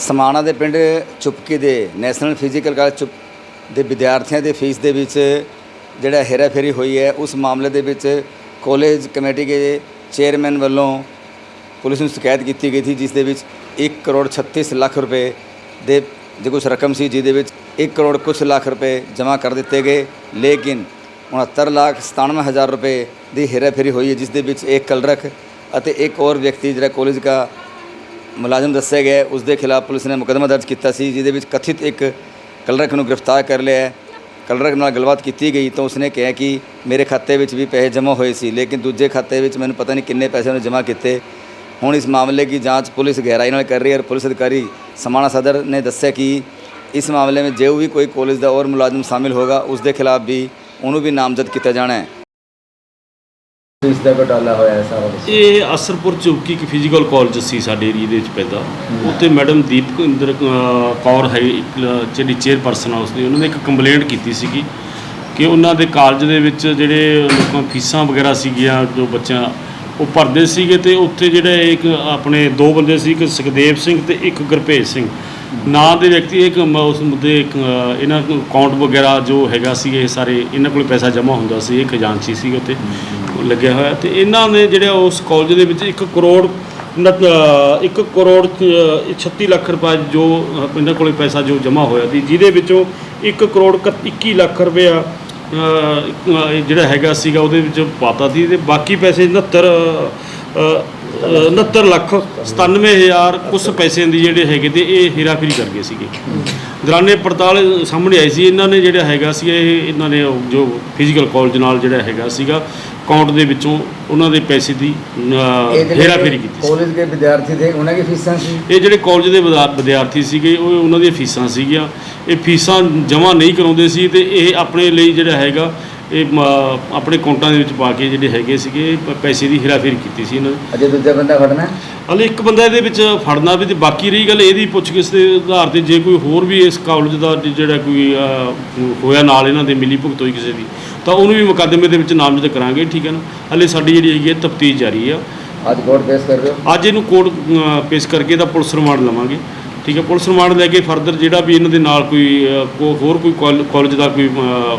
ਸਮਾਣਾ ਦੇ ਪਿੰਡ ਚੁਪਕੀ ਦੇ ਨੈਸ਼ਨਲ ਫਿਜ਼ੀਕਲ ਕਾਲਜ ਚੁਪ ਦੇ ਵਿਦਿਆਰਥੀਆਂ ਦੇ ਫੀਸ ਦੇ ਵਿੱਚ ਜਿਹੜਾ ਹੇਰਾਫੇਰੀ ਹੋਈ ਹੈ, ਉਸ ਮਾਮਲੇ ਦੇ ਵਿੱਚ ਕਾਲਜ ਕਮੇਟੀ ਦੇ ਚੇਅਰਮੈਨ ਵੱਲੋਂ ਪੁਲਿਸ ਨੂੰ ਸ਼ਿਕਾਇਤ ਕੀਤੀ ਗਈ ਸੀ, ਜਿਸ ਦੇ ਵਿੱਚ 1 ਕਰੋੜ 36 ਲੱਖ ਰੁਪਏ ਦੇ ਜੋ ਕੁਛ ਰਕਮ ਸੀ, ਜਿਹਦੇ ਵਿੱਚ 1 ਕਰੋੜ ਕੁਛ ਲੱਖ ਰੁਪਏ ਜਮ੍ਹਾਂ ਕਰ ਦਿੱਤੇ ਗਏ। ਲੇਕਿਨ 69 ਲੱਖ 97 ਹਜ਼ਾਰ ਰੁਪਏ ਦੀ ਹੇਰਾਫੇਰੀ ਹੋਈ ਹੈ, ਜਿਸ ਦੇ ਵਿੱਚ ਇੱਕ ਕਲਰਕ ਅਤੇ ਇੱਕ ਹੋਰ ਵਿਅਕਤੀ ਜਿਹੜਾ ਕਾਲਜ ਦਾ ਮੁਲਾਜ਼ਮ ਦੱਸਿਆ ਗਿਆ ਉਸ ਦੇ ਖਿਲਾਫ ਪੁਲਿਸ ਨੇ ਮੁਕੱਦਮਾ ਦਰਜ ਕੀਤਾ ਸੀ, ਜਿਹਦੇ ਵਿੱਚ ਕਥਿਤ ਇੱਕ ਕਲਰਕ ਨੂੰ ਗ੍ਰਿਫਤਾਰ ਕਰ ਲਿਆ ਹੈ। ਕਲਰਕ ਨਾਲ ਗੱਲਬਾਤ ਕੀਤੀ ਗਈ ਤਾਂ ਉਸਨੇ ਕਿਹਾ ਕਿ ਮੇਰੇ ਖਾਤੇ ਵਿੱਚ ਵੀ ਪੈਸੇ ਜਮ੍ਹਾਂ ਹੋਏ ਸੀ, ਲੇਕਿਨ ਦੂਜੇ ਖਾਤੇ ਵਿੱਚ ਮੈਨੂੰ ਪਤਾ ਨਹੀਂ ਕਿੰਨੇ ਪੈਸੇ ਉਹਨੇ ਜਮ੍ਹਾਂ ਕੀਤੇ। ਹੁਣ ਇਸ ਮਾਮਲੇ ਦੀ ਜਾਂਚ ਪੁਲਿਸ ਗਹਿਰਾਈ ਨਾਲ ਕਰ ਰਹੀ ਹੈ ਔਰ ਪੁਲਿਸ ਅਧਿਕਾਰੀ ਸਮਾਣਾ ਸਦਰ ਨੇ ਦੱਸਿਆ ਕਿ ਇਸ ਮਾਮਲੇ ਵਿੱਚ ਜੋ ਵੀ ਕੋਈ ਕਾਲਜ ਦਾ ਔਰ ਮੁਲਾਜ਼ਮ ਸ਼ਾਮਿਲ ਹੋਗਾ ਉਸ ਦੇ ਖਿਲਾਫ ਵੀ ਉਹਨੂੰ ਵੀ ਨਾਮਜ਼ਦ ਕੀਤਾ ਜਾਣਾ ਹੈ। ਇਸ ਦਾ ਘਟਾਲਾ ਹੋਇਆ ਹੈ ਸਾਰਾ ਇਹ ਅਸਰਪੁਰ ਚੌਕੀ ਇੱਕ ਫਿਜ਼ੀਕਲ ਕਾਲਜ ਸੀ ਸਾਡੇ ਏਰੀਏ ਦੇ ਵਿੱਚ ਪੈਦਾ। ਉੱਥੇ ਮੈਡਮ ਦੀਪਕਿੰਦਰ ਅ, ਕੌਰ ਹੈ ਇੱਕ ਜਿਹੜੀ ਚੇਅਰਪਰਸਨ ਆ ਉਸਦੀ ਉਹਨਾਂ ਨੇ ਇੱਕ ਕੰਪਲੇਂਟ ਕੀਤੀ ਸੀਗੀ ਕਿ ਉਹਨਾਂ ਦੇ ਕਾਲਜ ਦੇ ਵਿੱਚ ਜਿਹੜੇ ਲੋਕਾਂ ਫੀਸਾਂ ਵਗੈਰਾ ਸੀਗੀਆਂ ਜੋ ਬੱਚਿਆਂ ਉਹ ਭਰਦੇ ਸੀਗੇ ਤੇ ਉੱਥੇ ਜਿਹੜੇ ਇੱਕ ਆਪਣੇ ਦੋ ਬੰਦੇ ਸੀ ਇੱਕ ਸੁਖਦੇਵ ਸਿੰਘ ਤੇ ਇੱਕ ਗੁਰਭੇਜ ਸਿੰਘ। ਨਾਂ ਦੇ ਵਿਅਕਤੀ ਇੱਕ ਮ- ਉਸ ਮੁੱਦੇ ਇੱਕ ਅ, ਇਹਨਾਂ ਨੂੰ ਅਕਾਊਂਟ ਵਗੈਰਾ ਜੋ ਹੈਗਾ ਸੀ ਇਹ ਸਾਰੇ ਇਹਨਾਂ ਕੋਲ ਪੈਸਾ ਜਮ੍ਹਾਂ ਹੁੰਦਾ ਸੀ ਇਹ ਖਜ਼ਾਨਚੀ ਸੀ ਉੱਥੇ ਉਹ ਲੱਗਿਆ ਹੋਇਆ। ਤੇ ਇਹਨਾਂ ਨੇ ਜਿਹੜਾ ਉਸ ਕਾਲਜ ਦੇ ਵਿੱਚ 1 ਕਰੋੜ 1 ਕਰੋੜ ਅ, 36 ਲੱਖ ਰੁਪਏ ਜੋ ਅ, ਇਹਨਾਂ ਕੋਲੇ ਪੈਸਾ ਜੋ ਜਮ੍ਹਾਂ ਹੋਇਆ ਸੀ ਜਿਹਦੇ ਵਿੱਚੋਂ 1 ਕਰੋੜ ਇਕ- 21 ਲੱਖ ਰੁਪਇਆ ਅ, ਅ, ਜਿਹੜਾ ਹੈਗਾ ਸੀਗਾ ਉਹਦੇ ਵਿੱਚ ਪਾਤਾ ਸੀ ਤੇ ਬਾਕੀ ਪੈਸੇ 69 ਅ, ਅ, 69 ਲੱਖ 97000 ਕੁਝ ਪੈਸੇ ਦੀ ਜਿਹੜੇ ਹੈਗੇ ਤੇ ਇਹ ਹੇਰਾਫੇਰੀ ਕਰ ਗਏ ਸੀਗੇ। ਦੌਰਾਨੇ ਪੜਤਾਲ ਸਾਹਮਣੇ ਆਈ ਸੀ। ਇਹਨਾਂ ਨੇ ਜਿਹੜਾ ਹੈਗਾ ਸੀ ਇਹ ਇਹਨਾਂ ਨੇ ਜੋ ਫਿਜ਼ੀਕਲ ਕਾਲਜ ਨਾਲ ਜਿਹੜਾ ਹੈਗਾ ਸੀਗਾ ਅਕਾਊਂਟ ਦੇ ਵਿੱਚੋਂ ਉਹਨਾਂ ਦੇ ਪੈਸੇ ਦੀ ਹੇਰਾਫੇਰੀ ਕੀਤੀ ਕਾਲਜ ਦੇ ਵਿਦਿਆਰਥੀ ਦੇ ਉਹਨਾਂ ਦੀ ਫੀਸਾਂ ਸੀ? ਇਹ ਜਿਹੜੇ ਕਾਲਜ ਦੇ ਵਿਦਿਆ- ਵਿਦਿਆਰਥੀ ਸੀਗੇ ਉਹ ਉਹਨਾਂ ਦੀਆਂ ਫੀਸਾਂ ਸੀਗੀਆਂ। ਇਹ ਫੀਸਾਂ ਜਮ੍ਹਾਂ ਨਹੀਂ ਕਰਾਉਂਦੇ ਸੀ ਤੇ ਇਹ ਆਪਣੇ ਲਈ ਜਿਹੜਾ ਹੈਗਾ ਇਹ ਮ- ਆਪਣੇ ਅਕਾਊਂਟਾਂ ਦੇ ਵਿੱਚ ਪਾ ਕੇ ਜਿਹੜੇ ਹੈਗੇ ਸੀਗੇ ਪ- ਪੈਸੇ ਦੀ ਹੇਰਾਫੇਰੀ ਕੀਤੀ ਸੀ ਇਹਨਾਂ ਨੇ। ਅਜੇ ਦੂਜਾ ਬੰਦਾ ਫੜਨਾ? ਹੈ? ਹਲੇ ਇੱਕ ਬੰਦਾ ਇਹਦੇ ਵਿੱਚ ਫੜਨਾ ਵੀ ਤੇ ਬਾਕੀ ਰਹੀ ਗੱਲ ਇਹਦੀ ਪੁੱਛਗਿੱਛ ਦੇ ਆਧਾਰ ਤੇ ਜੇ ਕੋਈ ਹੋਰ ਵੀ ਇਸ ਕਾਲਜ ਦਾ ਜ- ਜਿਹੜਾ ਕੋਈ ਹੋਇਆ ਨਾਲ ਇਹਨਾਂ ਦੇ ਮਿਲੀ ਭੁਗਤ ਹੋਈ ਕਿਸੇ ਦੀ ਤਾਂ ਉਹਨੂੰ ਵੀ ਮੁਕੱਦਮੇ ਦੇ ਵਿੱਚ ਨਾਮਜ਼ਦ ਕਰਾਂਗੇ ਠੀਕ ਹੈ ਨਾ? ਹਲੇ ਸਾਡੀ ਜਿਹੜੀ ਹੈਗੀ ਹੈ ਤਫਤੀਸ਼ ਜਾਰੀ ਆ। ਅੱਜ ਕੋਰਟ ਪੇਸ਼ ਕਰ ਰਹੇ ਹੋ? ਅੱਜ ਇਹਨੂੰ ਕੋਰਟ ਅ, ਪੇਸ਼ ਕਰਕੇ ਇਹਦਾ ਪੁਲਿਸ ਰਿਮਾਂਡ ਲਵਾਂਗੇ। ਠੀਕ ਹੈ ਪੁਲਿਸ ਰਿਮਾਂਡ ਲੈ ਕੇ ਫਰਦਰ ਜਿਹੜਾ ਵੀ ਇਹਨਾਂ ਦੇ ਨਾਲ ਕੋਈ ਕੋ- ਹੋਰ ਕੋਈ ਕਾਲ- ਕਾਲਜ ਦਾ ਕੋਈ ਅ,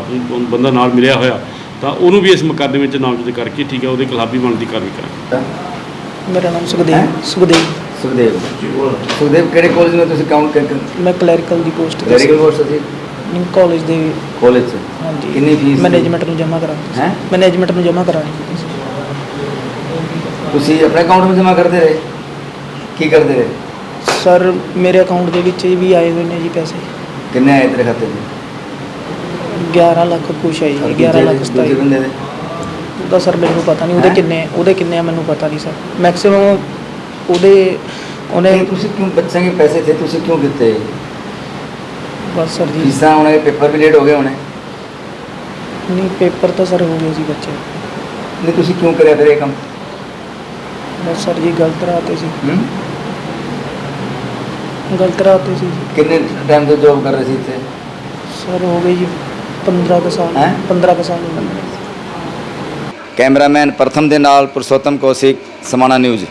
ਬੰਦਾ ਨਾਲ ਮਿਲਿਆ ਹੋਇਆ ਤਾਂ ਉਹਨੂੰ ਵੀ ਇਸ ਮੁਕੱਦਮੇ ਵਿੱਚ ਨਾਮਜ਼ਦ ਕਰਕੇ ਠੀਕ ਹੈ ਉਹਦੇ ਖਿਲਾਫ ਵੀ ਬਣਦੀ ਕਾਰਵਾਈ ਕਰਾਂਗੇ। ਮੇਰਾ ਨਾਮ? ਸੁਖਦੇਵ ਸੁਖਦੇਵ। ਸੁਖਦੇਵ। ਸੁਖਦੇਵ ਕਿਹੜੇ ਕਾਲਜ ਵਿੱਚ ਤੁਸੀਂ ਕਾਊਂਟ ਕਰ ਮੈਂ ਕਲੈਰੀਕਲ ਦੀ ਪੋਸਟ ਤੇ ਕਲੈਰੀਕਲ ਕੋਰਸ ਸੀ? ਨਿਊ ਕਾਲਜ ਦੇ ਕਾਲਜ ਚ? ਹਾਂਜੀ। ਕਿੰਨੀ ਫੀਸ ਸੀ? ਮੈਨੇਜਮੈਂਟ ਨੂੰ ਜਮ੍ਹਾਂ ਕਰਾਉਣੀ ਹੈਂ? ਮੈਨੇਜਮੈਂਟ ਨੂੰ ਜਮ੍ਹਾਂ ਕਰਾਉਣੀ ਸੀ ਤੁਸੀਂ ਆਪਣੇ ਅਕਾਊਂਟ ਵਿੱਚ ਜਮ੍ਹਾਂ ਕਰਦੇ ਰਹੇ? ਕੀ ਕਰਦੇ ਰਹੇ? ਸਰ ਮੇਰੇ ਅਕਾਊਂਟ ਦੇ ਵਿੱਚ ਵੀ ਆਏ ਹੋਏ ਨੇ ਜੀ ਪੈਸੇ। ਕਿੰਨੇ ਆਏ ਤੇਰੇ ਖਾਤੇ 'ਚ? 11 ਲੱਖ ਕੁਛ ਔਰ ਜੀ 11 ਲੱਖ ਦੂਜੇ- 27 ਦੂਜੇ ਬੰਦੇ ਦੇ? ਉਹਦਾ ਸਰ ਮੈਨੂੰ ਪਤਾ ਨਹੀਂ ਉਹਦੇ ਹੈਂ? ਕਿੰਨੇ ਉਹਦੇ ਕਿੰਨੇ ਆ ਮੈਨੂੰ ਪਤਾ ਨਹੀਂ ਸਰ। ਮੈਕਸਿਮਮ ਉਹਦੇ ਉਹਨੇ ਨਹੀਂ ਤੁਸੀਂ ਕਿਉਂ ਬੱਚਿਆਂ ਦੇ ਪੈਸੇ ਥੇ ਤੁਸੀਂ ਕਿਉਂ ਦਿੱਤੇ? ਬਸ ਸਰ ਜੀ। ਫੀਸਾਂ ਹੋਣੇ ਪੇਪਰ ਵੀ ਲੇਟ ਹੋ ਗਏ ਹੋਣੇ। ਨਹੀਂ ਪੇਪਰ ਤਾਂ ਸਰ ਹੋ ਗਏ ਸੀ ਬੱਚੇ। ਨਹੀਂ ਤੁਸੀਂ ਕਿਉਂ ਕਰਿਆ ਫਿਰ ਇਹ ਕੰਮ? ਬਸ ਸਰ ਜੀ ਗਲਤ ਰਾਹ ਤੇ ਸੀ। ਹੂੰ? ਗਲਤ ਰਾਹ ਤੇ ਸੀ ਜੀ। ਕਿੰਨੇ ਟਾਈਮ ਤੋਂ ਜੌਬ ਕਰ ਰਹੇ ਸੀ ਇੱਥੇ ਸਰ ਹੋ ਗਏ ਜੀ 15 ਕੁ ਸਾਲ ਹੈਂ? 15 ਕੁ ਸਾਲ ਹੋ ਗਏ ਕੈਮਰਾਮੈਨ ਪ੍ਰਥਮ ਦੇ ਨਾਲ ਪੁਰਸ਼ੋਤਮ ਕੌਸ਼ਿਕ ਸਮਾਣਾ ਨਿਊਜ਼